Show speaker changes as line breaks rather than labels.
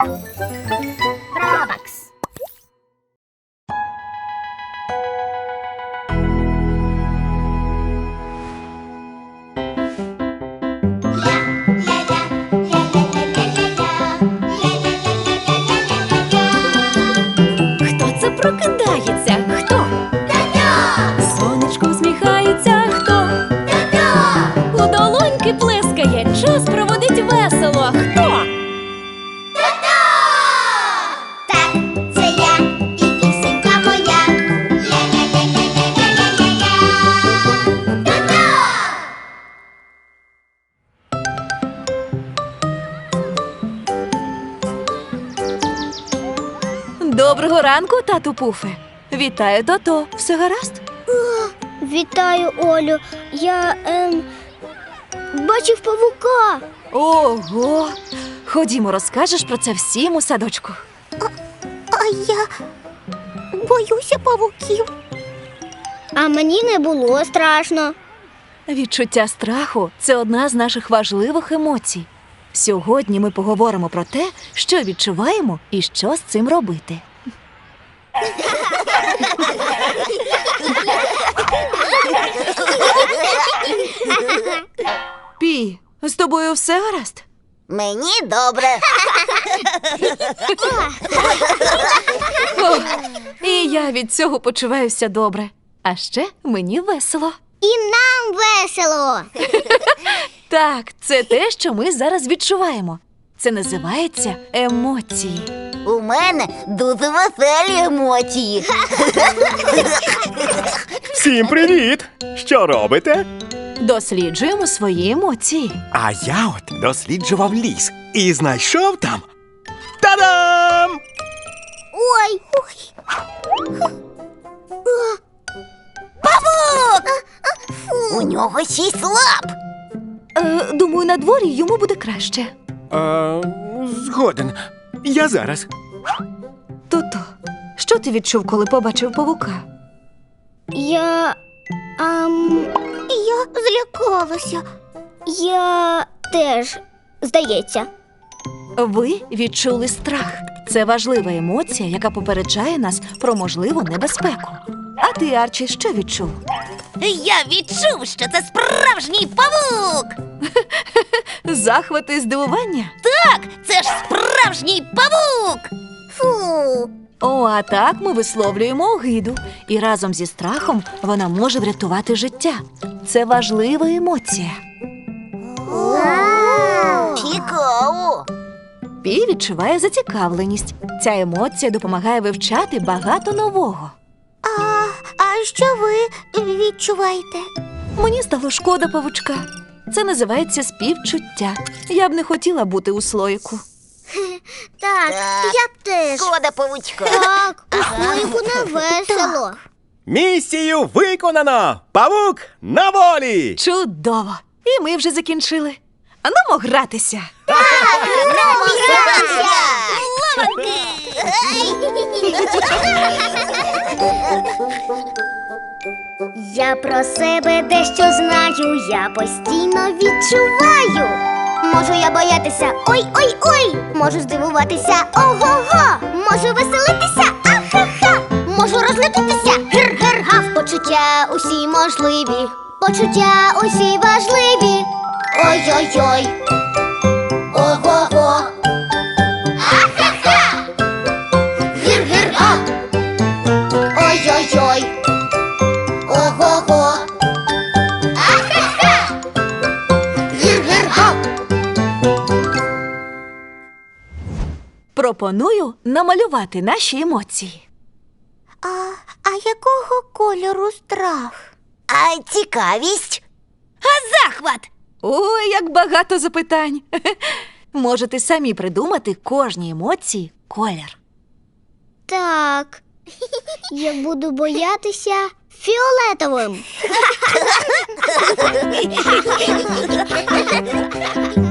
Música
Доброго ранку, тату Пуфе. Вітаю, тото. Все гаразд?
Вітаю, Олю. Я ем, бачив павука.
Ого. Ходімо, розкажеш про це всім у садочку.
А я боюся павуків. А мені не було страшно.
Відчуття страху це одна з наших важливих емоцій. Сьогодні ми поговоримо про те, що відчуваємо і що з цим робити. Пі, з тобою все гаразд?
Мені добре.
О, і я від цього почуваюся добре. А ще мені весело.
І нам весело.
Так, це те, що ми зараз відчуваємо. Це називається емоції.
У мене дуже веселі емоції.
Всім привіт! Що робите?
Досліджуємо свої емоції.
А я от досліджував ліс і знайшов там. Та-дам!
Ой.
У нього шість лап.
Е, думаю, на дворі йому буде краще.
А, згоден. Я зараз.
Тото, що ти відчув, коли побачив павука?
Я. Ам, я злякалася. Я теж, здається.
Ви відчули страх. Це важлива емоція, яка попереджає нас про можливу небезпеку. А ти, Арчі, що відчув?
Я відчув, що це справжній павук.
Захват і здивування?
Так, це ж справжній павук.
Фу.
О, а так ми висловлюємо огиду, і разом зі страхом вона може врятувати життя. Це важлива емоція.
Цікаво.
Пі відчуває зацікавленість. Ця емоція допомагає вивчати багато нового.
А, що ви відчуваєте?
Мені стало шкода павучка. Це називається співчуття. Я б не хотіла бути у слоїку.
Так,
Так.
я теж.
Шкода павучка.
Так, у слоїку не весело.
Місію виконано! Павук на волі!
Чудово! І ми вже закінчили. А ну гратися.
Я про себе дещо знаю, я постійно відчуваю. Можу я боятися, ой-ой-ой, можу здивуватися, ого-го, можу веселитися, ахаха, можу розлютитися, гир-гир-гав. Почуття усі можливі, почуття усі важливі. Ой-ой-ой,
Пропоную намалювати наші емоції.
А, а якого кольору страх?
А цікавість? А захват?
Ой, як багато запитань. Можете самі придумати кожній емоції колір.
Так. Я буду боятися фіолетовим.